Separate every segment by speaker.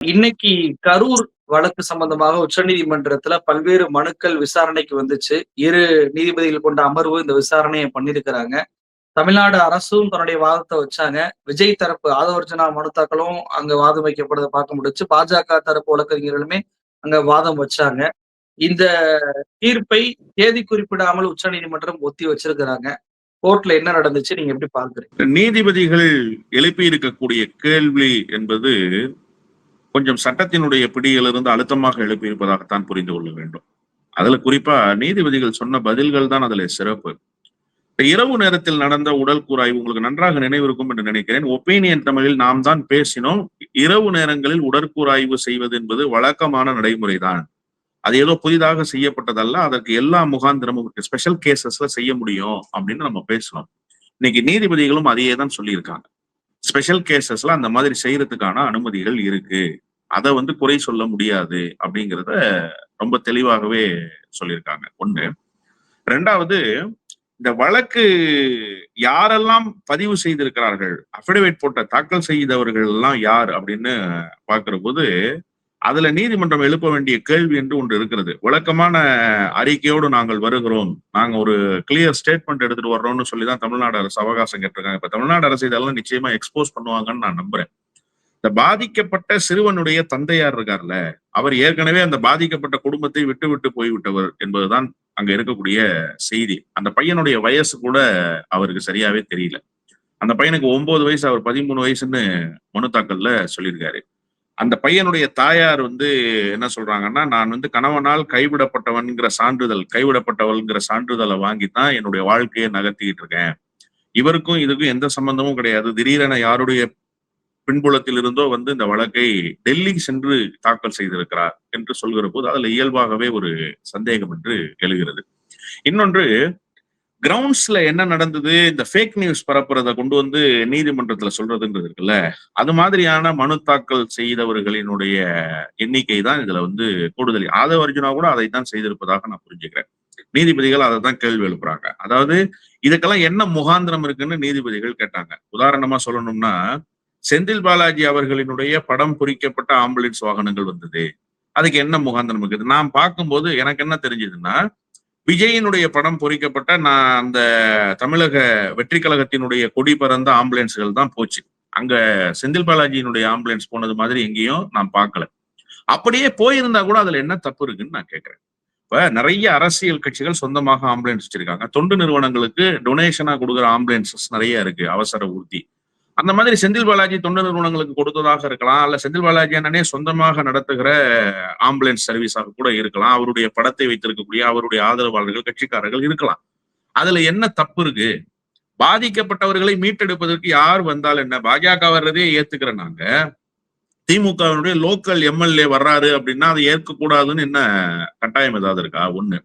Speaker 1: இன்னைக்கு கரூர் வழக்கு சம்பந்தமாக உச்சநீதிமன்றத்துல பல்வேறு மனுக்கள் விசாரணைக்கு வந்துச்சு. இரு நீதிபதிகள் கொண்ட அமர்வு இந்த விசாரணையை பண்ணிருக்கிறாங்க தமிழ்நாடு அரசும் தன்னுடைய வாதத்தை வச்சாங்க. விஜய் தரப்பு ஆதவர்ஜனா மனு தாக்கலும் அங்க வாதம் வைக்கப்படுறத பார்க்க முடிச்சு பாஜக தரப்பு வழக்கறிஞர்களுமே அங்க வாதம் வச்சாங்க. இந்த தீர்ப்பை தேதி குறிப்பிடாமல் உச்சநீதிமன்றம் ஒத்தி வச்சிருக்கிறாங்க. கோர்ட்ல என்ன நடந்துச்சு நீங்க எப்படி பார்க்குறீங்க?
Speaker 2: நீதிபதிகள் எழுப்பி இருக்கக்கூடிய கேள்வி என்பது கொஞ்சம் சட்டத்தினுடைய பிடியிலிருந்து அழுத்தமாக எழுப்பியிருப்பதாகத்தான் புரிந்து கொள்ள வேண்டும். அதுல குறிப்பா நீதிபதிகள் சொன்ன பதில்கள் தான் அதுல சிறப்பு. இரவு நேரத்தில் நடந்த உடல் கூறாய்வு உங்களுக்கு நன்றாக நினைவிருக்கும் என்று நினைக்கிறேன். ஒப்பீனியன் தமிழில் நாம் தான் பேசினோம். இரவு நேரங்களில் உடற்கூராய்வு செய்வது என்பது வழக்கமான நடைமுறைதான். அது ஏதோ புதிதாக செய்யப்பட்டதல்ல. அதற்கு எல்லா முகாந்திரமும் ஸ்பெஷல் கேசஸ்ல செய்ய முடியும் அப்படின்னு நம்ம பேசணும் இன்னைக்கு நீதிபதிகளும் அதையே தான் சொல்லியிருக்காங்க. ஸ்பெஷல் கேசஸ்ல அந்த மாதிரி செய்யறதுக்கான அனுமதிகள் இருக்கு. அதை வந்து குறை சொல்ல முடியாது அப்படிங்கிறத ரொம்ப தெளிவாகவே சொல்லியிருக்காங்க. ஒண்ணு. ரெண்டாவது இந்த வழக்கு யாரெல்லாம் பதிவு செய்திருக்கிறார்கள் அபிடவிட் போட்ட தாக்கல் செய்தவர்கள் எல்லாம் யார் அப்படின்னு பாக்குற போது அதுல நீதிமன்றம் எழுப்ப வேண்டிய கேள்வி என்று ஒன்று இருக்கிறது. விளக்கமான அறிக்கையோடு நாங்கள் வருகிறோம். நாங்க ஒரு கிளியர் ஸ்டேட்மெண்ட் எடுத்துட்டு வர்றோம்னு சொல்லி தான் தமிழ்நாடு அரசு அவகாசம் கேட்டிருக்காங்க. இப்ப தமிழ்நாடு அரசு இதெல்லாம் நிச்சயமா எக்ஸ்போஸ் பண்ணுவாங்கன்னு நான் நம்புறேன். இந்த பாதிக்கப்பட்ட சிறுவனுடைய தந்தையார் இருக்கார்ல அவர் ஏற்கனவே அந்த பாதிக்கப்பட்ட குடும்பத்தை விட்டு விட்டு போய்விட்டவர் என்பதுதான் அங்க இருக்கக்கூடிய செய்தி. அந்த பையனுடைய வயசு கூட அவருக்கு சரியாவே தெரியல. அந்த பையனுக்கு ஒன்பது வயசு அவர் பதிமூணு வயசுன்னு மனு தாக்கல்ல சொல்லியிருக்காரு. அந்த பையனுடைய தாயார் வந்து என்ன சொல்றாங்கன்னா நான் வந்து கணவனால் கைவிடப்பட்டவன்கிற சான்றிதழ் கைவிடப்பட்டவள்ங்கிற சான்றிதழை வாங்கி தான் என்னுடைய வாழ்க்கையை நகர்த்திக்கிட்டு இருக்கேன். இவருக்கும் இதுக்கும் எந்த சம்பந்தமும் கிடையாது. திடீரென யாருடைய பின்புலத்தில் இருந்தோ வந்து இந்த வழக்கை டெல்லி சென்று தாக்கல் செய்திருக்கிறார் என்று சொல்கிற போது அதுல இயல்பாகவே ஒரு சந்தேகம் என்று எழுகிறது. இன்னொன்று கிரவுண்ட்ஸ்ல என்ன நடந்தது? இந்த ஃபேக் நியூஸ் பரப்புறத கொண்டு வந்து நீதிமன்றத்துல சொல்றதுன்றது இருக்குல்ல? அது மாதிரியான மனு தாக்கல் செய்தவர்களினுடைய எண்ணிக்கை தான் இதுல வந்து கூடுதல். ஆதவ அர்ஜுனா கூட அதை தான் செய்திருப்பதாக நான் புரிஞ்சுக்கிறேன். நீதிபதிகள் அதை தான் கேள்வி எழுப்புறாங்க. அதாவது இதுக்கெல்லாம் என்ன முகாந்திரம் இருக்குன்னு நீதிபதிகள் கேட்டாங்க. உதாரணமா சொல்லணும்னா செந்தில் பாலாஜி அவர்களினுடைய படம் குறிக்கப்பட்ட ஆம்புலன்ஸ் வாகனங்கள் வந்தது. அதுக்கு என்ன முகாந்திரம் இருக்குது? நான் பார்க்கும்போது எனக்கு என்ன தெரிஞ்சதுன்னா விஜயினுடைய படம் பொறிக்கப்பட்ட நான் அந்த தமிழக வெற்றி கழகத்தினுடைய கொடி பறந்த ஆம்புலன்ஸ்கள் தான் போச்சு. அங்க செந்தில் பாலாஜியினுடைய ஆம்புலன்ஸ் போனது மாதிரி எங்கேயும் நான் பார்க்கல. அப்படியே போயிருந்தா கூட அதுல என்ன தப்பு இருக்குன்னு நான் கேட்கிறேன். இப்ப நிறைய அரசியல் கட்சிகள் சொந்தமாக ஆம்புலன்ஸ் வச்சிருக்காங்க. தொண்டு நிறுவனங்களுக்கு டொனேஷனா கொடுக்குற ஆம்புலன்சஸ் நிறைய இருக்கு. அவசர ஊர்த்தி அந்த மாதிரி செந்தில் பாலாஜி தொண்டு நிறுவனங்களுக்கு கொடுத்ததாக இருக்கலாம் அல்ல செந்தில் பாலாஜி அண்ணனே சொந்தமாக நடத்துகிற ஆம்புலன்ஸ் சர்வீஸாக கூட இருக்கலாம். அவருடைய படத்தை வைத்திருக்கக்கூடிய அவருடைய ஆதரவாளர்கள் கட்சிக்காரர்கள் இருக்கலாம். அதுல என்ன தப்பு இருக்கு? பாதிக்கப்பட்டவர்களை மீட்டெடுப்பதற்கு யார் வந்தால் என்ன? பாஜக வர்றதே ஏத்துக்கிற நாங்க. திமுகவினுடைய லோக்கல் எம்எல்ஏ வர்றாரு அப்படின்னா அதை ஏற்கக்கூடாதுன்னு என்ன கட்டாயம் ஏதாவது இருக்கா? ஒண்ணு.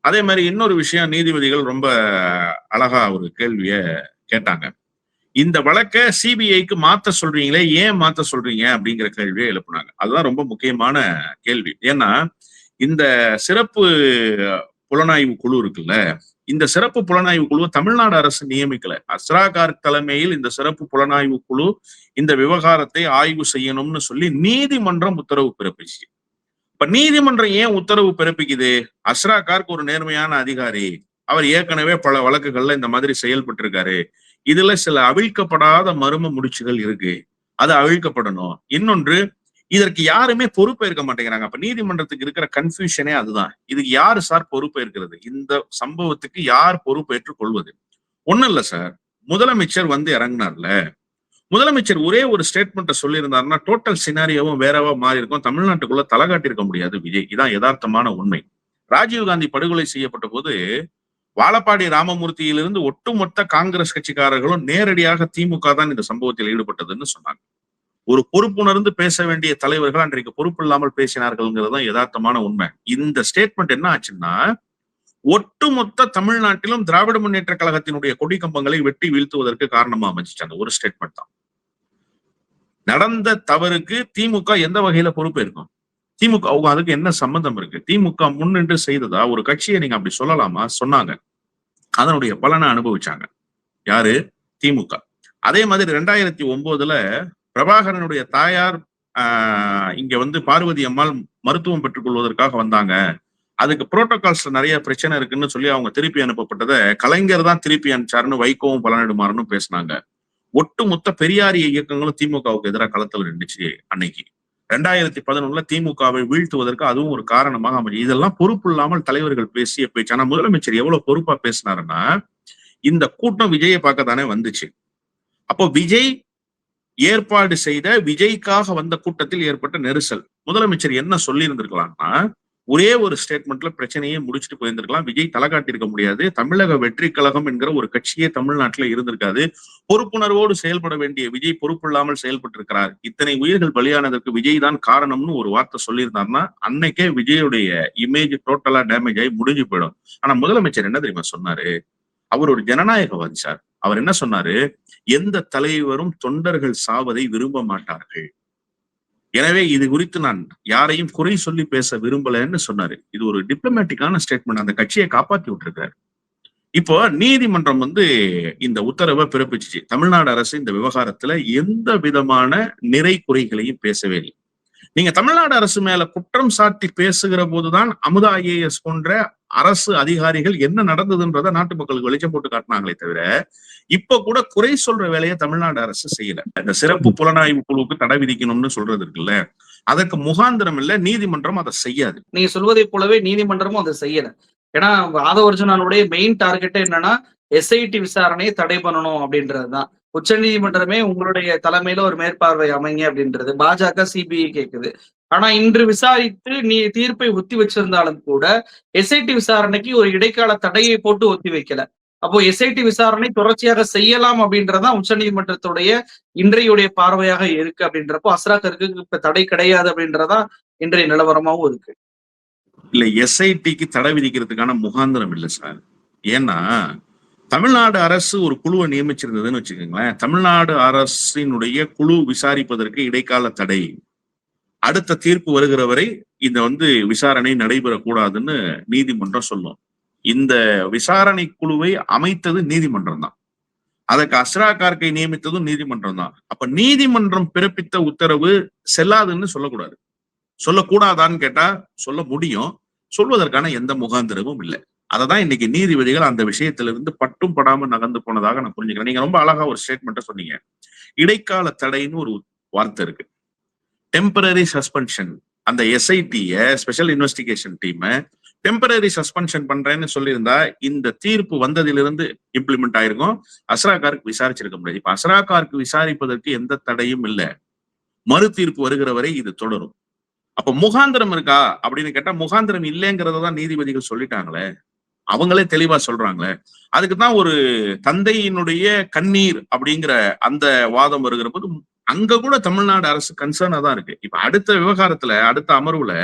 Speaker 2: அதே மாதிரி இன்னொரு விஷயம் நீதிபதிகள் ரொம்ப அழகா ஒரு கேள்விய கேட்டாங்க. இந்த வழக்கை சிபிஐக்கு மாத்த சொல்றீங்களே ஏன் மாத்த சொல்றீங்க அப்படிங்கிற கேள்வியை எழுப்புனாங்க. அதுதான் ரொம்ப முக்கியமான கேள்வி. ஏன்னா இந்த சிறப்பு புலனாய்வு குழு இருக்குல்ல இந்த சிறப்பு புலனாய்வு குழு தமிழ்நாடு அரசு நியமிக்கல. அஸ்ராகார் தலைமையில் இந்த சிறப்பு புலனாய்வு குழு இந்த விவகாரத்தை ஆய்வு செய்யணும்னு சொல்லி நீதிமன்றம் உத்தரவு பிறப்பிச்சு. இப்ப நீதிமன்றம் ஏன் உத்தரவு பிறப்பிக்குது? அஸ்ராகார்க்கு ஒரு நேர்மையான அதிகாரி. அவர் ஏற்கனவே பல வழக்குகள்ல இந்த மாதிரி செயல்பட்டிருக்காரு. இதுல சில அவிழ்க்கப்படாத மர்ம முடிச்சுகள் இருக்கு. அது அவிழ்க்கப்படணும். இன்னொன்று இதற்கு யாருமே பொறுப்பேற்க மாட்டேங்கிறாங்க. அப்ப நீதிமன்றத்துக்கு இருக்கிற கன்ஃபியூஷனே அதுதான். இதுக்கு யாரு சார் பொறுப்பேற்கிறது இந்த சம்பவத்துக்கு யார் பொறுப்பேற்றுக் கொள்வது? ஒண்ணும் இல்ல சார். முதலமைச்சர் வந்து இறங்கினார்ல. முதலமைச்சர் ஒரே ஒரு ஸ்டேட்மெண்ட்டை சொல்லியிருந்தாருன்னா டோட்டல் சினாரியாவும் வேறவா மாறி இருக்கும் தமிழ்நாட்டுக்குள்ள தலை காட்டியிருக்க முடியாது விஜய். இதான் யதார்த்தமான உண்மை. ராஜீவ்காந்தி படுகொலை செய்யப்பட்ட போது வாழப்பாடி ராமமூர்த்தியிலிருந்து ஒட்டுமொத்த காங்கிரஸ் கட்சிக்காரர்களும் நேரடியாக திமுக தான் இந்த சம்பவத்தில் ஈடுபட்டதுன்னு சொன்னாங்க. ஒரு பொறுப்புணர்ந்து பேச வேண்டிய தலைவர்கள் அன்றைக்கு பொறுப்பு இல்லாமல் பேசினார்கள்ங்கிறது தான் யதார்த்தமான உண்மை. இந்த ஸ்டேட்மெண்ட் என்ன ஆச்சுன்னா ஒட்டுமொத்த தமிழ்நாட்டிலும் திராவிட முன்னேற்ற கழகத்தினுடைய கொடி கம்பங்களை வெட்டி வீழ்த்துவதற்கு காரணமா அமைச்சிச்சு அந்த ஒரு ஸ்டேட்மெண்ட் தான். நடந்த தவறுக்கு திமுக எந்த வகையில பொறுப்பு இருக்கும்? திமுக அவங்க அதுக்கு என்ன சம்பந்தம் இருக்கு? திமுக முன்னின்று செய்ததா? ஒரு கட்சியை நீங்க அப்படி சொல்லலாமா? சொன்னாங்க. அதனுடைய பலனை அனுபவிச்சாங்க. யாரு? திமுக. அதே மாதிரி ரெண்டாயிரத்தி ஒன்பதுல பிரபாகரனுடைய தாயார் ஆஹ் இங்க வந்து பார்வதி அம்மாள் மருத்துவம் பெற்றுக்கொள்வதற்காக வந்தாங்க. அதுக்கு புரோட்டோகால்ஸ்ல நிறைய பிரச்சனை இருக்குன்னு சொல்லி அவங்க திருப்பி அனுப்பப்பட்டதை கலைஞர் தான் திருப்பி அனுப்பிச்சாருன்னு வைகோவும் பலனிடுமாறுன்னு பேசினாங்க. ஒட்டுமொத்த பெரியாரிய இயக்கங்களும் திமுகவுக்கு எதிராக களத்தில் நின்றுச்சு அன்னைக்கு. ரெண்டாயிரத்தி பதினொன்னுல திமுகவை வீழ்த்துவதற்கு அதுவும் ஒரு காரணமாக அமைஞ்சு இதெல்லாம் பொறுப்பு இல்லாமல் தலைவர்கள் பேசிய பேச்சு. ஆனா முதலமைச்சர் எவ்வளவு பொறுப்பா பேசினாருன்னா இந்த கூட்டம் விஜயை பார்க்க தானே வந்துச்சு. அப்போ விஜய் ஏற்பாடு செய்த விஜய்க்காக வந்த கூட்டத்தில் ஏற்பட்ட நெரிசல். முதலமைச்சர் என்ன சொல்லி இருந்திருக்கலாம்னா ஒரே ஒரு ஸ்டேட்மெண்ட்ல பிரச்சனையே முடிச்சுட்டு போயிருந்திருக்கலாம். விஜய் தலை காட்டியிருக்க முடியாது. தமிழக வெற்றி கழகம் என்கிற ஒரு கட்சியே தமிழ்நாட்டுல இருந்திருக்காது. பொறுப்புணர்வோடு செயல்பட வேண்டிய விஜய் பொறுப்பு இல்லாமல் செயல்பட்டு இருக்கிறார் இத்தனை உயிர்கள் பலியானதற்கு விஜய் தான் காரணம்னு ஒரு வார்த்தை சொல்லியிருந்தாருன்னா அன்னைக்கே விஜயுடைய இமேஜ் டோட்டலா டேமேஜ் ஆகி முடிஞ்சு போயிடும். ஆனா முதலமைச்சர் என்ன தெரியுமா சொன்னாரு? அவர் ஒரு ஜனநாயகவாதி சார். அவர் என்ன சொன்னாரு? எந்த தலைவரும் தொண்டர்கள் சாவதை விரும்ப மாட்டார்கள். எனவே இது குறித்து நான் யாரையும் குறை சொல்லி பேச விரும்பலன்னு சொன்னாரு. இது ஒரு டிப்ளமேட்டிக்கான ஸ்டேட்மெண்ட் அந்த கட்சியை காப்பாத்தி விட்டுருக்காரு. இப்போ நீதிமன்றம் வந்து இந்த உத்தரவை பிறப்பிச்சிச்சு. தமிழ்நாடு அரசு இந்த விவகாரத்துல எந்த விதமான நிறை குறைகளையும் பேசவே இல்லை. நீங்க தமிழ்நாடு அரசு மேல குற்றம் சாட்டி பேசுகிற போதுதான் அமுதா ஐஏஎஸ் போன்ற அரசு அதிகாரிகள் என்ன நடந்ததுன்றத நாட்டு மக்களுக்கு வெளிச்சம் போட்டு காட்டினாங்களே தவிர இப்ப கூட குறை சொல்ற வேலையை தமிழ்நாடு அரசு செய்யல. இந்த சிறப்பு புலனாய்வு குழுவுக்கு தடை விதிக்கணும்னு சொல்றது இருக்குல்ல அதற்கு முகாந்திரம் இல்ல நீதிமன்றம் அதை செய்யாது.
Speaker 1: நீங்க சொல்வதை போலவே நீதிமன்றமும் அதை செய்யல. ஏன்னா ஆதவர்ஜுனானுடைய மெயின் டார்கெட் என்னன்னா எஸ்ஐடி விசாரணையை தடை பண்ணணும் அப்படின்றதுதான். உச்ச நீதிமன்றமே உங்களுடைய தலைமையில ஒரு மேற்பார்வை அமைங்க அப்படின்றது. பாஜக சிபிஐ கேக்குது. ஆனா இன்று விசாரித்து நீ தீர்ப்பை ஒத்தி வச்சிருந்தாலும் கூட எஸ்ஐடி விசாரணைக்கு ஒரு இடைக்கால தடையை போட்டு ஒத்தி வைக்கல. அப்போ எஸ்ஐடி விசாரணை தொடர்ச்சியாக செய்யலாம் அப்படின்றதான் உச்ச நீதிமன்றத்துடைய இன்றையுடைய பார்வையாக இருக்கு அப்படின்றப்போ அஸ்ராக்கருக்கு இப்ப தடை கிடையாது அப்படின்றதான் இன்றைய நிலவரமாவும் இருக்கு.
Speaker 2: இல்ல எஸ்ஐடிக்கு தடை விதிக்கிறதுக்கான முகாந்திரம் இல்லை சார். ஏன்னா தமிழ்நாடு அரசு ஒரு குழுவை நியமிச்சிருந்ததுன்னு வச்சுக்கோங்களேன். தமிழ்நாடு அரசினுடைய குழு விசாரிப்பதற்கு இடைக்கால தடை. அடுத்த தீர்ப்பு வருகிற வரை இந்த வந்து விசாரணை நடைபெறக்கூடாதுன்னு நீதிமன்றம் சொல்லும். இந்த விசாரணை குழுவை அமைத்தது நீதிமன்றம் தான். அதற்கு அஸ்ரா கார்கை நியமித்ததும் நீதிமன்றம் தான். அப்ப நீதிமன்றம் பிறப்பித்த உத்தரவு செல்லாதுன்னு சொல்லக்கூடாது. சொல்லக்கூடாதான்னு கேட்டா சொல்ல முடியும். சொல்வதற்கான எந்த முகாந்திரமும் இல்லை. அததான் இன்னைக்கு நீதிபதிகள் அந்த விஷயத்திலிருந்து பட்டும் படாம நகர்ந்து போனதாக நான் புரிஞ்சுக்கிறேன். நீங்க ரொம்ப அழகா ஒரு ஸ்டேட்மெண்ட்டை சொன்னீங்க. இடைக்கால தடைன்னு ஒரு வார்த்தை இருக்கு. டெம்பரரி சஸ்பென்ஷன் அந்த எஸ்ஐடிய ஸ்பெஷல் இன்வெஸ்டிகேஷன் டீமை டெம்பரரி சஸ்பென்ஷன் பண்றேன்னு சொல்லியிருந்தா இந்த தீர்ப்பு வந்ததிலிருந்து இம்ப்ளிமெண்ட் ஆயிருக்கும். அஸ்ராகாருக்கு விசாரிச்சிருக்க முடியாது. இப்ப அஸ்ராகாருக்கு விசாரிப்பதற்கு எந்த தடையும் இல்லை. மறு தீர்ப்பு வருகிற வரை இது தொடரும். அப்ப முகாந்திரம் இருக்கா? அப்படின்னு கேட்டா முகாந்திரம் இல்லைங்கிறத தான் நீதிபதிகள் சொல்லிட்டாங்களே. அவங்களே தெளிவா சொல்றாங்களே. அதுக்கு தான் ஒரு தந்தையினுடைய கண்ணீர் அப்படிங்கிற அந்த வாதம் வருகிற போது அங்க கூட தமிழ்நாடு அரசு கன்சர்னா தான் இருக்கு. இப்ப அடுத்த விவகாரத்துல அடுத்த அமர்வுல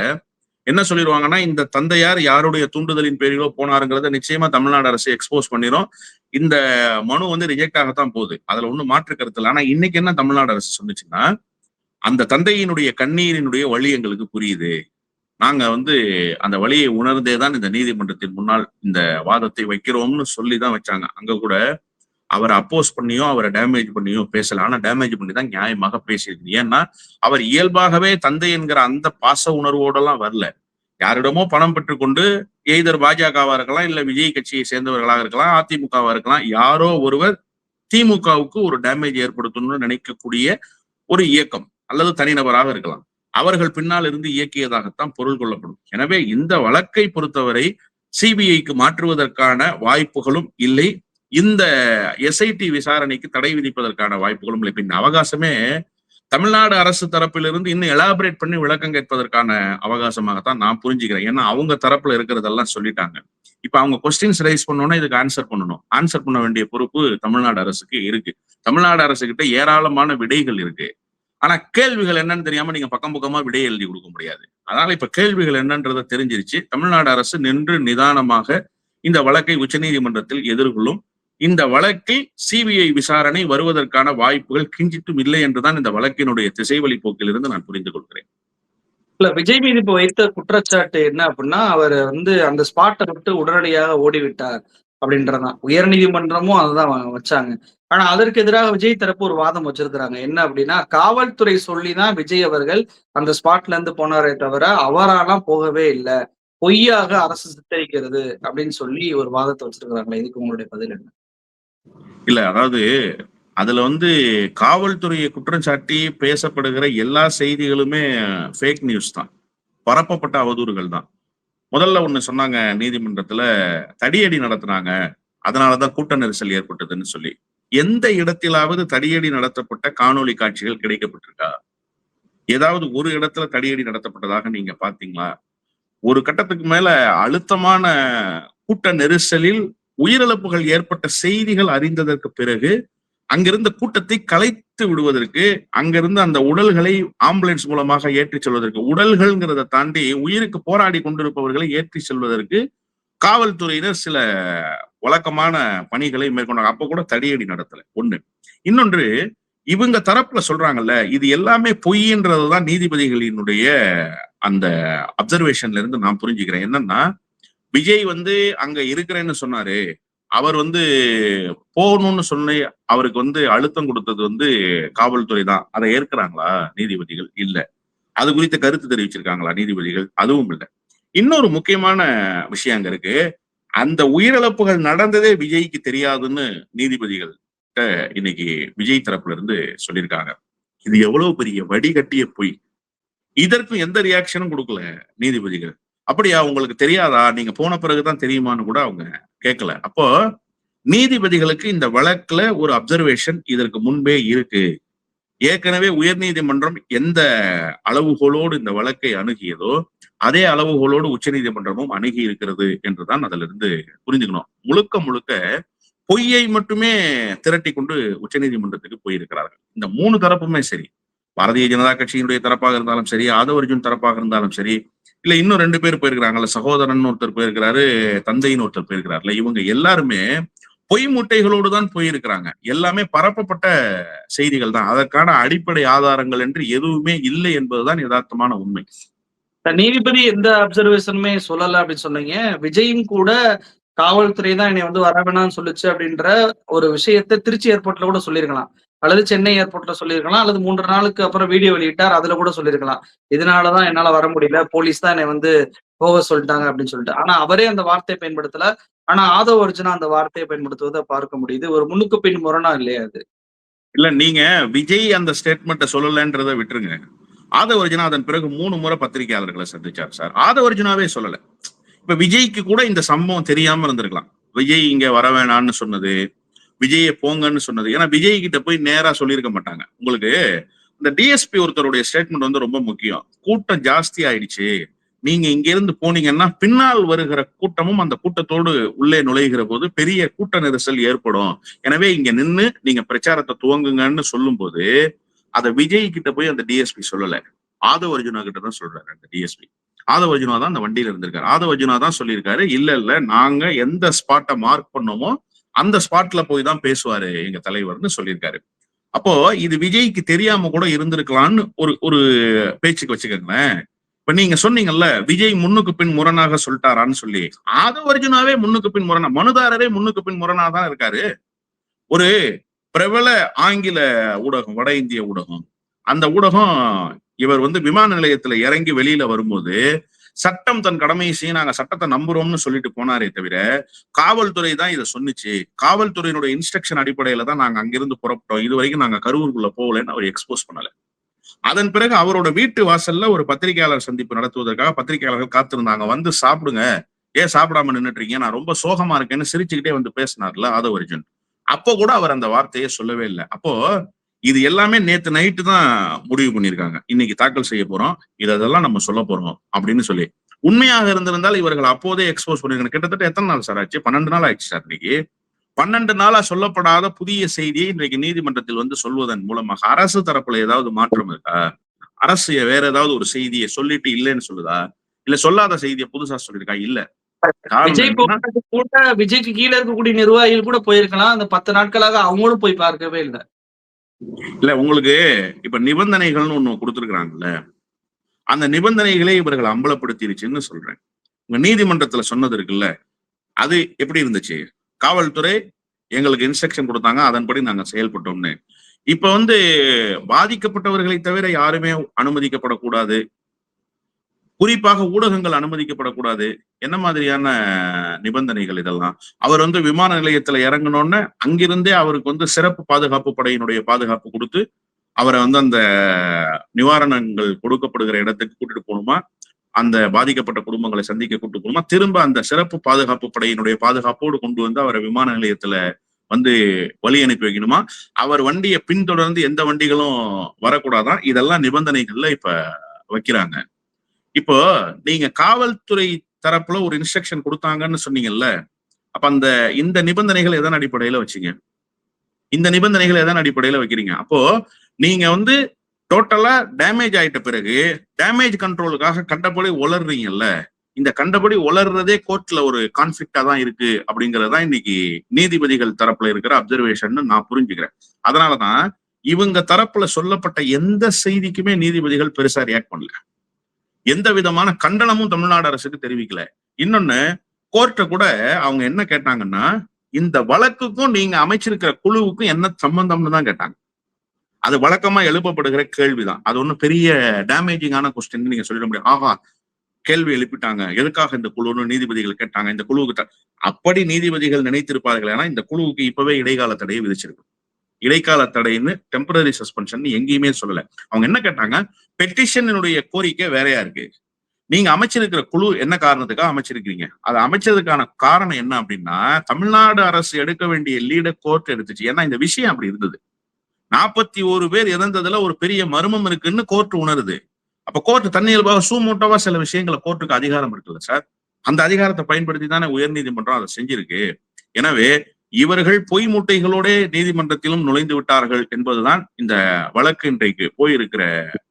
Speaker 2: என்ன சொல்லிடுவாங்கன்னா இந்த தந்தையார் யாருடைய தூண்டுதலின் பேரிலோ போனாருங்கிறத நிச்சயமா தமிழ்நாடு அரசு எக்ஸ்போஸ் பண்ணிரும். இந்த மனு வந்து ரிஜெக்ட் ஆகத்தான் போகுது. அதுல ஒன்றும் மாற்று கருத்து இல்லை. ஆனா இன்னைக்கு என்ன தமிழ்நாடு அரசு சொன்னிச்சுன்னா அந்த தந்தையினுடைய கண்ணீரினுடைய வழி எங்களுக்கு புரியுது. நாங்க வந்து அந்த வழியை உணர்ந்தே தான் இந்த நீதிமன்றத்தின் முன்னால் இந்த வாதத்தை வைக்கிறோம்னு சொல்லி தான் வச்சாங்க. அங்க கூட அவரை அப்போஸ் பண்ணியோ அவரை டேமேஜ் பண்ணியோ பேசல. ஆனா டேமேஜ் பண்ணி தான் நியாயமாக பேசியிருக்கு. ஏன்னா அவர் இயல்பாகவே தந்தை என்கிற அந்த பாச உணர்வோடலாம் வரல. யாரிடமோ பணம் பெற்றுக்கொண்டு எய்தர் பாஜகவா இருக்கலாம் இல்ல விஜய் கட்சியை சேர்ந்தவர்களாக இருக்கலாம் அதிமுகவா இருக்கலாம் யாரோ ஒருவர் திமுகவுக்கு ஒரு டேமேஜ் ஏற்படுத்தணும்னு நினைக்கக்கூடிய ஒரு இயக்கம் அல்லது தனிநபராக இருக்கலாம். அவர்கள் பின்னால் இருந்து இயக்கியதாகத்தான் பொருள் கொள்ளப்படும். எனவே இந்த வழக்கை பொறுத்தவரை சிபிஐக்கு மாற்றுவதற்கான வாய்ப்புகளும் இல்லை. இந்த எஸ்ஐடி விசாரணைக்கு தடை விதிப்பதற்கான வாய்ப்புகளும் இல்லை. பின் அவகாசமே தமிழ்நாடு அரசு தரப்பிலிருந்து இன்னும் எலாபரேட் பண்ணி விளக்கம் கேட்பதற்கான அவகாசமாகத்தான் நான் புரிஞ்சுக்கிறேன். ஏன்னா அவங்க தரப்புல இருக்கிறதெல்லாம் சொல்லிட்டாங்க. இப்ப அவங்க கொஸ்டின்ஸ் ரைஸ் பண்ணோம்னா இதுக்கு ஆன்சர் பண்ணணும். ஆன்சர் பண்ண வேண்டிய பொறுப்பு தமிழ்நாடு அரசுக்கு இருக்கு. தமிழ்நாடு அரசு கிட்ட ஏராளமான விடைகள் இருக்கு. ஆனா கேள்விகள் என்னன்னு தெரியாம நீங்க பக்கம் பக்கமா விடையை எழுதி கொடுக்க முடியாது. அதனால இப்ப கேள்விகள் என்னன்றதை தெரிஞ்சிருச்சு. தமிழ்நாடு அரசு நின்று நிதானமாக இந்த வழக்கை உச்சநீதிமன்றத்தில் எதிர்கொள்ளும். இந்த வழக்கில் சிபிஐ விசாரணை வருவதற்கான வாய்ப்புகள் கிஞ்சிட்டும் இல்லை என்றுதான் இந்த வழக்கினுடைய திசைவழி போக்கிலிருந்து நான் புரிந்து கொள்கிறேன்.
Speaker 1: இல்ல விஜய் மீது இப்ப வைத்த குற்றச்சாட்டு என்ன அப்படின்னா அவர் வந்து அந்த ஸ்பாட்டை விட்டு உடனடியாக ஓடிவிட்டார். அப்படின்றதான். உயர் நீதிமன்றமும் அதுதான் வச்சாங்க. ஆனா அதற்கு எதிராக விஜய் தரப்பு ஒரு வாதம் வச்சிருக்கிறாங்க. என்ன அப்படின்னா காவல்துறை சொல்லிதான் விஜய் அவர்கள் அந்த ஸ்பாட்ல இருந்து போனாரே தவிர அவராலாம் போகவே இல்லை. பொய்யாக அரசு சித்தரிக்கிறது அப்படின்னு சொல்லி ஒரு வாதத்தை வச்சிருக்கிறாங்களே. இதுக்கு உங்களுடைய பதில் என்ன?
Speaker 2: இல்ல அதாவது அதுல வந்து காவல்துறையை குற்றம் சாட்டி பேசப்படுகிற எல்லா செய்திகளுமே ஃபேக் நியூஸ் தான். பரப்பப்பட்ட அவதூறுகள் தான். முதல்ல ஒண்ணு சொன்னாங்க நீதிமன்றத்துல தடியடி நடத்துனாங்க. அதனாலதான் கூட்ட நெரிசல் ஏற்பட்டதுன்னு சொல்லி. எந்த இடத்திலாவது தடியடி நடத்தப்பட்ட காணொளி காட்சிகள் கிடைக்கப்பட்டிருக்கா? ஏதாவது ஒரு இடத்துல தடியடி நடத்தப்பட்டதாக நீங்க பாத்தீங்களா ஒரு கட்டத்துக்கு மேல அழுத்தமான கூட்ட நெரிசலில் உயிரிழப்புகள் ஏற்பட்ட செய்திகள் அறிந்ததற்கு பிறகு அங்கிருந்த கூட்டத்தை கலைத்து விடுவதற்கு அங்கிருந்து அந்த உடல்களை ஆம்புலன்ஸ் மூலமாக ஏற்றி செல்வதற்கு உடல்கள்ங்கிறத தாண்டி உயிருக்கு போராடி கொண்டிருப்பவர்களை ஏற்றி செல்வதற்கு காவல்துறையினர் சில வழக்கமான பணிகளை மேற்கொண்டாங்க. அப்ப கூட தடியடி நடத்தல ஒண்ணு. இன்னொன்று இவங்க தரப்புல சொல்றாங்கல்ல இது எல்லாமே பொய்ன்றதுதான் நீதிபதிகளினுடைய அந்த அப்சர்வேஷன்ல இருந்து நான் புரிஞ்சுக்கிறேன். என்னன்னா விஜய் வந்து அங்க இருக்கிறேன்னு சொன்னாரு. அவர் வந்து போகணும்னு சொன்ன அவருக்கு வந்து அழுத்தம் கொடுத்தது வந்து காவல்துறை தான். அதை ஏற்கிறாங்களா நீதிபதிகள்? இல்ல. அது குறித்த கருத்து தெரிவிச்சிருக்காங்களா நீதிபதிகள்? அதுவும் இல்லை. இன்னொரு முக்கியமான விஷயம் அங்க இருக்கு. அந்த உயிரிழப்புகள் நடந்ததே விஜய்க்கு தெரியாதுன்னு நீதிபதிகள் இன்னைக்கு விஜய் தரப்புல இருந்து சொல்லியிருக்காங்க. இது எவ்வளவு பெரிய வடிகட்டிய பொய். இதற்கும் எந்த ரியாக்ஷனும் கொடுக்கல நீதிபதிகள். அப்படியா உங்களுக்கு தெரியாதா? நீங்க போன பிறகுதான் தெரியுமான்னு கூட அவங்க கேட்கல. அப்போ நீதிபதிகளுக்கு இந்த வழக்குல ஒரு அப்சர்வேஷன் இதற்கு முன்பே இருக்கு. ஏற்கனவே உயர் நீதிமன்றம் எந்த அளவுகோலோடு இந்த வழக்கை அணுகியதோ அதே அளவுகோலோடு உச்சநீதிமன்றமும் அணுகி இருக்கிறது என்றுதான் அதுல இருந்து புரிஞ்சுக்கணும். முழுக்க முழுக்க பொய்யை மட்டுமே திரட்டி கொண்டு உச்சநீதிமன்றத்துக்கு போயிருக்கிறார்கள். இந்த மூணு தரப்புமே சரி. பாரதிய ஜனதா கட்சியினுடைய தரப்பாக இருந்தாலும் சரி ஆதவ அர்ஜுன் தரப்பாக இருந்தாலும் சரி இல்ல இன்னும் ரெண்டு பேர் போயிருக்கிறாங்கல்ல சகோதரன் ஒருத்தர் போயிருக்கிறாரு தந்தைன்னு ஒருத்தர் போயிருக்கிறாருல இவங்க எல்லாருமே பொய் முட்டைகளோடு தான் போயிருக்கிறாங்க. எல்லாமே பரப்பப்பட்ட செய்திகள் தான். அதற்கான அடிப்படை ஆதாரங்கள் என்று எதுவுமே இல்லை என்பதுதான் யதார்த்தமான உண்மை.
Speaker 1: நீதிபதி எந்த அப்சர்வேஷனுமே சொல்லல அப்படின்னு சொன்னீங்க. விஜயும் கூட காவல்துறை தான் என்னை வந்து வர வேணாம்னு சொல்லுச்சு அப்படின்ற ஒரு விஷயத்த திருச்சி ஏர்போர்ட்ல கூட சொல்லியிருக்கலாம். அல்லது சென்னை ஏர்போர்ட்ல சொல்லியிருக்கலாம். அல்லது மூன்று நாளுக்கு அப்புறம் வீடியோ வெளியிட்டார் அதுல கூட சொல்லியிருக்கலாம். இதனாலதான் என்னால வர முடியல. போலீஸ் தான் என்னை வந்து போக சொல்லிட்டாங்க அப்படின்னு சொல்லிட்டு. ஆனா அவரே அந்த வார்த்தையை பயன்படுத்தல. ஆனா ஆதவ அர்ஜுனா அந்த வார்த்தையை பயன்படுத்துவதை பார்க்க முடியுது. ஒரு முன்னுக்கு பின் முரணா இல்லையா அது?
Speaker 2: இல்ல நீங்க விஜய் அந்த ஸ்டேட்மெண்ட்டை சொல்லலன்றதை விட்டுருங்க. ஆதவ அர்ஜுனா அதன் பிறகு மூணு முறை பத்திரிகையாளர்களை சந்திச்சார் சார். ஆதவ அர்ஜுனாவே சொல்லல. இப்ப விஜய்க்கு கூட இந்த சம்பவம் தெரியாம இருந்திருக்கலாம். விஜய் இங்க வர வேணாம்னு சொன்னது விஜய போங்கன்னு சொன்னது. ஏன்னா விஜய் கிட்ட போய் நேரா சொல்லியிருக்க மாட்டாங்க. உங்களுக்கு இந்த டிஎஸ்பி ஒருத்தருடைய ஸ்டேட்மெண்ட் வந்து ரொம்ப முக்கியம். கூட்டம் ஜாஸ்தி ஆயிடுச்சு. நீங்க இங்க இருந்து போனீங்கன்னா பின்னால் வருகிற கூட்டமும் அந்த கூட்டத்தோடு உள்ளே நுழைகிற போது பெரிய கூட்ட நெரிசல் ஏற்படும். எனவே இங்க நின்னு நீங்க பிரச்சாரத்தை துவங்குங்கன்னு சொல்லும் போது அதை விஜய் கிட்ட போய் அந்த டிஎஸ்பி சொல்லல. ஆதவ அர்ஜுனா கிட்ட தான் சொல்றாரு அந்த டிஎஸ்பி ஆதவ அர்ஜுனா தான் அந்த வண்டியில இருந்திருக்காரு. ஆதவ அர்ஜுனா தான் சொல்லியிருக்காரு இல்ல இல்ல நாங்க எந்த ஸ்பாட்டை மார்க் பண்ணோமோ அந்த ஸ்பாட்ல போய் தான் பேசுவாரு எங்க தலைவர்னு சொல்லியிருக்காரு. அப்போ இது விஜய்க்கு தெரியாம கூட இருந்திருக்கலாம்னு ஒரு ஒரு பேச்சுக்கு வச்சுக்கோங்களேன். இப்ப நீங்க சொன்னீங்கல்ல விஜய் முன்னுக்கு பின் முரணாக சொல்லிட்டாரான்னு சொல்லி. ஆதவ அர்ஜுனாவே முன்னுக்கு பின் முரணா மனுதாரரே முன்னுக்கு பின் முரணா தான் இருக்காரு. ஒரு பிரபல ஆங்கில ஊடகம் வட இந்திய ஊடகம் அந்த ஊடகம் இவர் வந்து விமான நிலையத்துல இறங்கி வெளியில வரும்போது சட்டம் தன் கடமையை செய்ய நாங்க சட்டத்தை நம்புறோம்னு சொல்லிட்டு போனாரே தவிர காவல்துறை தான் இதை சொன்னிச்சு. காவல்துறையினுடைய இன்ஸ்ட்ரக்ஷன் அடிப்படையில தான் நாங்க அங்கிருந்து புறப்பட்டோம். இது வரைக்கும் நாங்க கரூருக்குள்ள போகலன்னு அவர் எக்ஸ்போஸ் பண்ணல. அதன் பிறகு அவரோட வீட்டு வாசல்ல ஒரு பத்திரிகையாளர் சந்திப்பு நடத்துவதற்காக பத்திரிகையாளர்கள் காத்திருந்தாங்க. வந்து சாப்பிடுங்க. ஏன் சாப்பிடாம நின்றுட்டு இருக்கீங்க நான் ரொம்ப சோகமா இருக்கேன்னு சிரிச்சுக்கிட்டே வந்து பேசினார்ல ஆதவ அர்ஜுன். அப்போ கூட அவர் அந்த வார்த்தையை சொல்லவே இல்லை. அப்போ இது எல்லாமே நேத்து நைட்டு தான் முடிவு பண்ணியிருக்காங்க. இன்னைக்கு தாக்கல் செய்ய போறோம். இதெல்லாம் நம்ம சொல்ல போறோம் அப்படின்னு சொல்லி. உண்மையாக இருந்திருந்தால் இவர்கள் அப்போதே எக்ஸ்போஸ் பண்ணிருக்காங்க. கிட்டத்தட்ட எத்தனை நாள் சார் ஆச்சு? பன்னெண்டு நாள் ஆயிடுச்சு சார் இன்னைக்கு. பன்னெண்டு நாளா சொல்லப்படாத புதிய செய்தியை இன்றைக்கு நீதிமன்றத்தில் வந்து சொல்வதன் மூலமாக அரசு தரப்புல ஏதாவது மாற்றம் இருக்கா? அரசு வேற ஏதாவது ஒரு செய்தியை சொல்லிட்டு இல்லைன்னு சொல்லுதா? இல்ல சொல்லாத செய்தியை புதுசா சொல்லியிருக்கா? இல்ல.
Speaker 1: விஜய் கூட விஜய்க்கு கீழே இருக்கக்கூடிய நிர்வாகிகள் கூட போயிருக்கலாம். அந்த பத்து நாட்களாக அவங்களும் போய் பார்க்கவே இல்லை.
Speaker 2: இல்ல உங்களுக்கு இப்ப நிபந்தனைகள்னு ஒண்ணு கொடுத்துருக்குறாங்கல்ல அந்த நிபந்தனைகளை இவர்கள் அம்பலப்படுத்திருச்சுன்னு சொல்றேன். உங்க நீதிமன்றத்துல சொன்னது இருக்குல்ல அது எப்படி இருந்துச்சு? காவல்துறை எங்களுக்கு இன்ஸ்ட்ரக்ஷன் கொடுத்தாங்க அதன்படி நாங்க செயல்பட்டோம்னு. இப்ப வந்து பாதிக்கப்பட்டவர்களை தவிர யாருமே அனுமதிக்கப்படக்கூடாது. குறிப்பாக ஊடகங்கள் அனுமதிக்கப்படக்கூடாது. என்ன மாதிரியான நிபந்தனைகள் இதெல்லாம்? அவர் வந்து விமான நிலையத்துல இறங்கணும்னு அங்கிருந்தே அவருக்கு வந்து சிறப்பு பாதுகாப்பு படையினுடைய பாதுகாப்பு கொடுத்து அவரை வந்து அந்த நிவாரணங்கள் கொடுக்கப்படுகிற இடத்துக்கு கூட்டிட்டு போகணுமா? அந்த பாதிக்கப்பட்ட குடும்பங்களை சந்திக்க கூட்டு போகணுமா? திரும்ப அந்த சிறப்பு பாதுகாப்பு படையினுடைய பாதுகாப்போடு கொண்டு வந்து அவரை விமான நிலையத்துல வந்து வழி அனுப்பி வைக்கணுமா? அவர் வண்டியை பின்தொடர்ந்து எந்த வண்டிகளும் வரக்கூடாதான் இதெல்லாம் நிபந்தனைகள்ல இப்ப வைக்கிறாங்க. இப்போ நீங்க காவல்துறை தரப்புல ஒரு இன்ஸ்ட்ரக்ஷன் கொடுத்தாங்கன்னு சொன்னீங்கல்ல அப்ப அந்த இந்த நிபந்தனைகள் எதன் அடிப்படையில வச்சீங்க? இந்த நிபந்தனைகள் எதன் அடிப்படையில வைக்கிறீங்க? அப்போ நீங்க வந்து டோட்டலா டேமேஜ் ஆயிட்ட பிறகு டேமேஜ் கண்ட்ரோலுக்காக கண்டபடி உளர்றீங்கல்ல இந்த கண்டபடி உளர்றதே கோர்ட்ல ஒரு கான்ஃபிளிக்டா தான் இருக்கு அப்படிங்கறதா இன்னைக்கு நீதிபதிகள் தரப்புல இருக்கிற அப்சர்வேஷன் நான் புரிஞ்சுக்கிறேன். அதனாலதான் இவங்க தரப்புல சொல்லப்பட்ட எந்த செய்திக்குமே நீதிபதிகள் பெருசா ரியாக்ட் பண்ணல. எந்த விதமான கண்டனமும் தமிழ்நாடு அரசுக்கு தெரிவிக்கல. இன்னொன்னு கோர்ட்டை கூட அவங்க என்ன கேட்டாங்கன்னா இந்த வழக்குக்கும் நீங்க அமைச்சிருக்கிற குழுவுக்கும் என்ன சம்பந்தம்னு தான் கேட்டாங்க. அது வழக்கமா எழுப்பப்படுகிற கேள்விதான். அது ஒண்ணும் பெரிய டேமேஜிங்கான கொஸ்டின் நீங்க சொல்லிட முடியும். ஆஹா கேள்வி எழுப்பிட்டாங்க. எதுக்காக இந்த குழுன்னு நீதிபதிகள் கேட்டாங்க. இந்த குழுவுக்கு அப்படி நீதிபதிகள் நினைத்திருப்பார்கள் ஏன்னா இந்த குழுவுக்கு இப்பவே இடைக்கால தடையை விதிச்சிருக்கு. இடைக்கால தடைன்னு டெம்பரரி சஸ்பென்ஷன் எங்கேயுமே சொல்லல. அவங்க என்ன கேட்டாங்க? பெட்டிஷனுடைய கோரிக்கை வேறையா இருக்கு. நீங்க அமைச்சிருக்கிற குழு என்ன காரணத்துக்காக அமைச்சிருக்கீங்க அது அமைச்சதுக்கான காரணம் என்ன அப்படின்னா தமிழ்நாடு அரசு எடுக்க வேண்டிய லீட கோர்ட் எடுத்துச்சு. ஏன்னா இந்த விஷயம் அப்படி இருந்தது. நாற்பத்தி ஒரு பேர் இறந்ததுல ஒரு பெரிய மர்மம் இருக்குன்னு கோர்ட் உணருது. அப்ப கோர்ட் தன்னியல்பாக சூமூட்டவா சில விஷயங்களை கோர்ட்டுக்கு அதிகாரம் இருக்குல்ல சார்? அந்த அதிகாரத்தை பயன்படுத்தி தானே உயர்நீதிமன்றம் அதை செஞ்சிருக்கு. எனவே இவர்கள் பொய் மூட்டைகளோட நீதிமன்றத்திலும் நுழைந்து விட்டார்கள் என்பதுதான் இந்த வழக்கு இன்றைக்கு போயிருக்கிற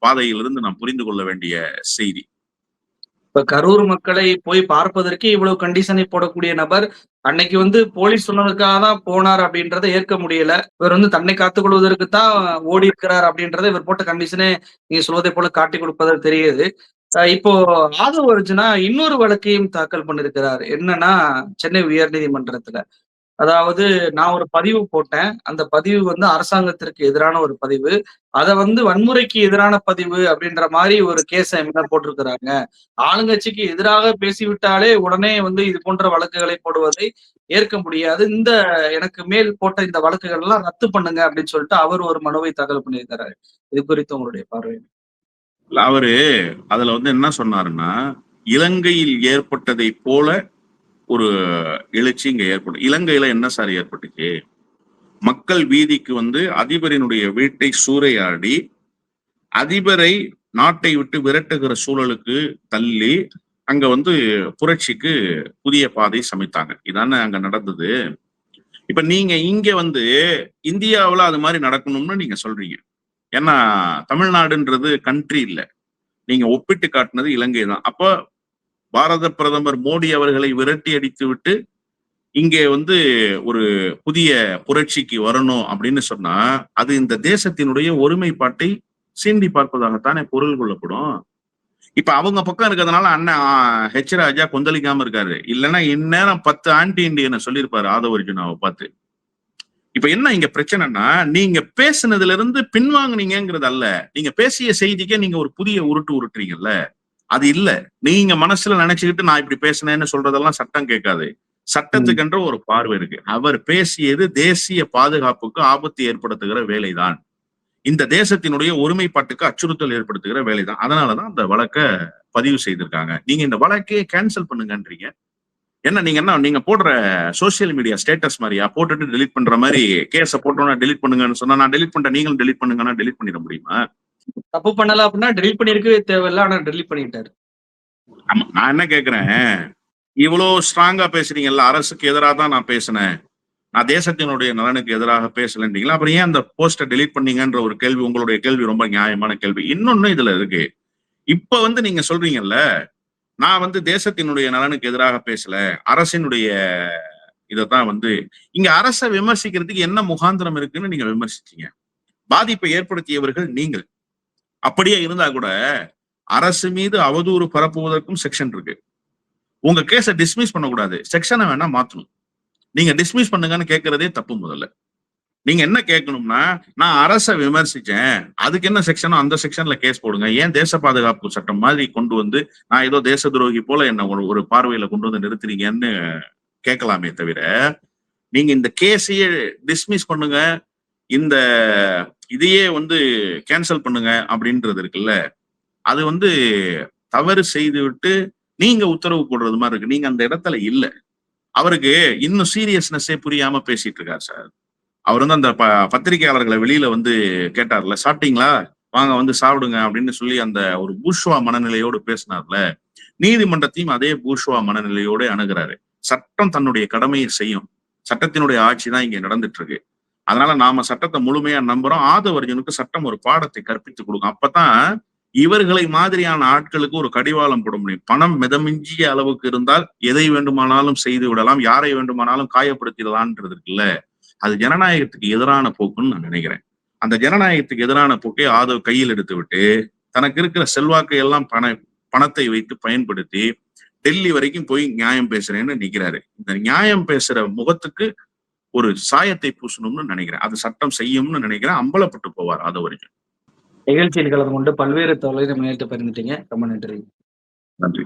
Speaker 2: பாதையிலிருந்து நாம் புரிந்து கொள்ள வேண்டிய செய்தி.
Speaker 1: இப்ப கரூர் மக்களை போய் பார்ப்பதற்கு இவ்வளவு கண்டிஷனை போடக்கூடிய நபர் அன்னைக்கு வந்து போலீஸ் சொன்னதுக்காக தான் போனார் அப்படின்றத ஏற்க முடியல. இவர் வந்து தன்னை காத்துக்கொள்வதற்கு தான் ஓடி இருக்கிறார் அப்படின்றத இவர் போட்ட கண்டிஷனே நீங்க சொல்வதை போல காட்டி கொடுப்பது தெரியுது. இப்போ ஆதவ அர்ஜுனா இன்னொரு வழக்கையும் தாக்கல் பண்ணிருக்கிறார். என்னன்னா சென்னை உயர் நீதிமன்றத்துல அதாவது நான் ஒரு பதிவு போட்டேன். அந்த பதிவு வந்து அரசாங்கத்திற்கு எதிரான ஒரு பதிவு. அதை வந்து வன்முறைக்கு எதிரான பதிவு அப்படின்ற மாதிரி ஒரு கேஸை என்ன போட்டிருக்கிறாங்க. ஆளுங்கட்சிக்கு எதிராக பேசிவிட்டாலே உடனே வந்து இது போன்ற வழக்குகளை போடுவதை ஏற்க முடியாது. இந்த எனக்கு மேல் போட்ட இந்த வழக்குகள் எல்லாம் ரத்து பண்ணுங்க அப்படின்னு சொல்லிட்டு அவர் ஒரு மனுவை தாக்கல் பண்ணியிருக்கிறாரு. இது குறித்து உங்களுடைய பார்வை
Speaker 2: அவரு அதுல வந்து என்ன சொன்னாருன்னா இலங்கையில் ஏற்பட்டதை போல ஒரு எழுச்சி இங்க ஏற்படும். இலங்கையில என்ன சார் ஏற்பட்டுச்சு? மக்கள் வீதிக்கு வந்து அதிபரினுடைய வீட்டை சூறையாடி அதிபரை நாட்டை விட்டு விரட்டுகிற சூழலுக்கு தள்ளி அங்க வந்து புரட்சிக்கு புதிய பாதை சமைத்தாங்க. இதானே அங்க நடந்தது. இப்ப நீங்க இங்க வந்து இந்தியாவில் அது மாதிரி நடக்கணும்னு நீங்க சொல்றீங்க. ஏன்னா தமிழ்நாடுன்றது கண்ட்ரி இல்ல. நீங்க ஒப்பிட்டு காட்டினது இலங்கை தான். அப்போ பாரத பிரதமர் மோடி அவர்களை விரட்டி அடித்து விட்டு இங்கே வந்து ஒரு புதிய புரட்சிக்கு வரணும் அப்படின்னு சொன்னா அது இந்த தேசத்தினுடைய ஒருமைப்பாட்டை சீண்டி பார்ப்பதாகத்தானே பொருள் கொள்ளப்படும். இப்ப அவங்க பக்கம் இருக்கிறதுனால அண்ணன் ஹெச் ராஜா கொந்தளிக்காம இருக்காரு. இல்லைன்னா இந்நேரம் பத்து ஆன்டி இண்டியனை சொல்லியிருப்பாரு ஆதவ அர்ஜுனாவை பார்த்து. இப்ப என்ன இங்க பிரச்சனைனா நீங்க பேசுனதுல இருந்து பின்வாங்கினீங்கிறது அல்ல. நீங்க பேசிய செய்திக்கே நீங்க ஒரு புதிய உருட்டு உருட்டுறீங்கல்ல. அது இல்ல. நீங்க மனசுல நினைச்சுக்கிட்டு நான் இப்படி பேசினேன்னு சொல்றதெல்லாம் சட்டம் கேட்காது. சட்டத்துக்கென்ற ஒரு பார்வை இருக்கு. அவர் பேசியது தேசிய பாதுகாப்புக்கு ஆபத்து ஏற்படுத்துகிற வேலைதான். இந்த தேசத்தினுடைய ஒருமைப்பாட்டுக்கு அச்சுறுத்தல் ஏற்படுத்துகிற வேலைதான். அதனாலதான் அந்த வழக்கை பதிவு செய்திருக்காங்க. நீங்க இந்த வழக்கையே கேன்சல் பண்ணுங்கன்றீங்க. என்ன நீங்க என்ன நீங்க போடுற சோசியல் மீடியா ஸ்டேட்டஸ் மாதிரியா? போட்டுட்டு டெலிட் பண்ற மாதிரி கேஸ போட்டோம்னா டெலிட் பண்ணுங்கன்னு சொன்னா நான் டெலிட் பண்றேன் நீங்களும் டெலிட் பண்ணுங்கன்னா டெலிட் பண்ணிட முடியுமா?
Speaker 1: தப்பு பண்ணல அப்படின்னா டெலிட் பண்ணிருக்கவே தேவையில்ல ஆனா டெலிட் பண்ணிட்டாரு.
Speaker 2: ஆமா நான் என்ன கேக்குறேன்? இவ்வளவு ஸ்ட்ராங்கா பேசுறீங்கல்ல அரசுக்கு எதிராக தான் நான் பேசினேன். நான் தேசத்தினுடைய நலனுக்கு எதிராக பேசலன்றீங்களா? அப்புறம் ஏன் அந்த போஸ்டை டெலீட் பண்ணீங்கன்ற ஒரு கேள்வி உங்களுடைய கேள்வி ரொம்ப நியாயமான கேள்வி. இன்னொன்னு இதுல இருக்கு. இப்ப வந்து நீங்க சொல்றீங்கல்ல நான் வந்து தேசத்தினுடைய நலனுக்கு எதிராக பேசல அரசினுடைய இதைத்தான் வந்து இங்க அரசை விமர்சிக்கிறதுக்கு என்ன முகாந்திரம் இருக்குன்னு நீங்க விமர்சிச்சீங்க. பாதிப்பை ஏற்படுத்தியவர்கள் நீங்கள். அப்படியே இருந்தா கூட அரசு மீது அவதூறு பரப்புவதற்கும் செக்ஷன் இருக்கு. உங்க கேஸை டிஸ்மிஸ் பண்ணக்கூடாது. செக்ஷனை வேணா மாத்தணும். நீங்க டிஸ்மிஸ் பண்ணுங்கன்னு கேட்கறதே தப்பு முதல்ல. நீங்க என்ன கேட்கணும்னா நான் அரசை விமர்சிச்சேன். அதுக்கு என்ன செக்ஷனோ அந்த செக்ஷன்ல கேஸ் போடுங்க. ஏன் தேச பாதுகாப்பு சட்டம் மாதிரி கொண்டு வந்து நான் ஏதோ தேச துரோகி போல என்ன ஒரு ஒரு பார்வையில கொண்டு வந்து நிறுத்துறீங்கன்னு கேட்கலாமே தவிர நீங்க இந்த கேஸையே டிஸ்மிஸ் பண்ணுங்க. இந்த இதையே வந்து கேன்சல் பண்ணுங்க அப்படின்றது இருக்குல்ல. அது வந்து தவறு செய்து விட்டு நீங்க உத்தரவு போடுறது மாதிரி இருக்கு. நீங்க அந்த இடத்துல இல்ல. அவருக்கு இன்னும் சீரியஸ்னஸே புரியாம பேசிட்டு இருக்காரு சார். அவர் வந்து அந்த ப பத்திரிகையாளர்களை வெளியில வந்து கேட்டார்ல சாப்பிட்டீங்களா? வாங்க வந்து சாப்பிடுங்க அப்படின்னு சொல்லி அந்த ஒரு பூஷ்வா மனநிலையோடு பேசினார்ல. நீதிமன்றத்தையும் அதே பூஷ்வா மனநிலையோடு அணுகிறாரு. சட்டம் தன்னுடைய கடமையை செய்யும். சட்டத்தினுடைய ஆட்சி தான் இங்க நடந்துட்டு இருக்கு. அதனால நாம சட்டத்தை முழுமையா நம்புறோம். ஆதவர்ஜனுக்கு சட்டம் ஒரு பாடத்தை கற்பித்து கொடுக்கும். அப்பதான் இவர்களை மாதிரியான ஆட்களுக்கு ஒரு கடிவாளம் போட முடியும். பணம் மிதமிஞ்சிய அளவுக்கு இருந்தால் எதை வேண்டுமானாலும் செய்து விடலாம் யாரை வேண்டுமானாலும் காயப்படுத்திடலான்றது இருக்குல்ல? அது ஜனநாயகத்துக்கு எதிரான போக்குன்னு நான் நினைக்கிறேன். அந்த ஜனநாயகத்துக்கு எதிரான போக்கை ஆதவ் கையில் எடுத்து விட்டு தனக்கு இருக்கிற செல்வாக்கை எல்லாம் பண பணத்தை வைத்து பயன்படுத்தி டெல்லி வரைக்கும் போய் நியாயம் பேசுறேன்னு நிக்கிறாரு. இந்த நியாயம் பேசுற முகத்துக்கு ஒரு சாயத்தை பூசணும்னு நினைக்கிறேன். அது சட்டம் செய்யும்னு நினைக்கிறேன். அம்பலப்பட்டு போவார் அது வரைக்கும்
Speaker 1: நிகழ்ச்சியில் கலந்து கொண்டு பல்வேறு தொழிலை முன்னேற்று பகிர்ந்துட்டீங்க ரொம்ப நன்றி.
Speaker 2: நன்றி.